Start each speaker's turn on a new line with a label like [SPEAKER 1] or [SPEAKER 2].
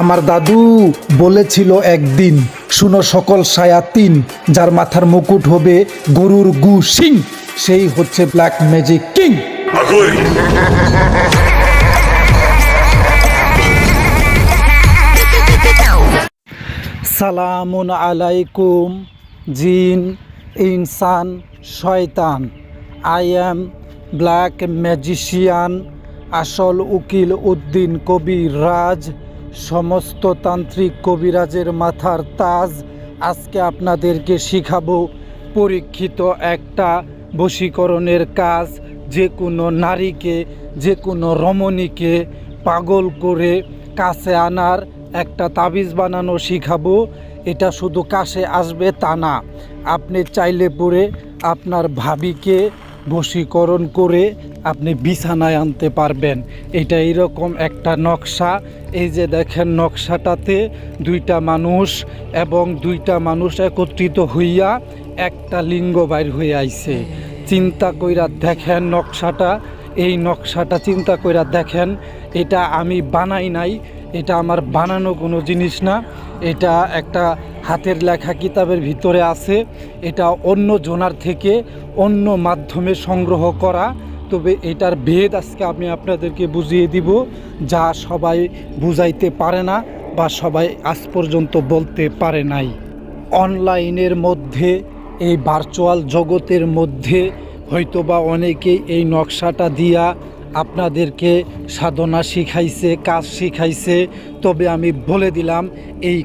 [SPEAKER 1] আমার দাদু বলেছিল একদিন শুনো সকল সায়াতিন যার মাথার মুকুট হবে গরুর গু সিং সেই হচ্ছে ব্ল্যাক ম্যাজিক কিং! সালামুন আলাইকুম জিন ইনসান শয়তান। আই এম ব্ল্যাক ম্যাজিশিয়ান আসল উকিল উদ্দিন কবির রাজ। সমস্ত তান্ত্রিক কবিরাজের মাথার তাজ আজকে আপনাদেরকে শিখাবো। পরীক্ষিত একটা বশীকরণের কাজ, যে কোনো নারীকে, যে কোনো রমণীকে পাগল করে কাছে আনার একটা তাবিজ বানানো শিখাবো। এটা শুধু কাছে আসবে তা না, আপনি চাইলে পরে আপনার ভাবিকে বশীকরণ করে আপনি বিছানায় আনতে পারবেন। এটা এরকম একটা নকশা। এই যে দেখেন নকশাটাতে দুইটা মানুষ এবং দুইটা মানুষ একত্রিত হইয়া একটা লিঙ্গ বাইর হয়ে আইছে। চিন্তা কইরা দেখেন নকশাটা। এই নকশাটা চিন্তা কইরা দেখেন, এটা আমি বানাই নাই। এটা আমার বানানো কোনো জিনিস না। এটা একটা হাতের লেখা কিতাবের ভিতরে আছে। এটা অন্য জোনার থেকে অন্য মাধ্যমে সংগ্রহ করা। তবে এটার ভেদ আজকে আমি আপনাদেরকে বুঝিয়ে দিব, যা সবাই বুঝাইতে পারে না বা সবাই আজ পর্যন্ত বলতে পারে নাই। অনলাইনের মধ্যে, এই ভার্চুয়াল জগতের মধ্যে হয়তোবা অনেকেই এই নকশাটা দিয়া আপনাদেরকে সাধনা শিখাইছে কাজ শিখাইছে। তবে আমি বলে দিলাম এই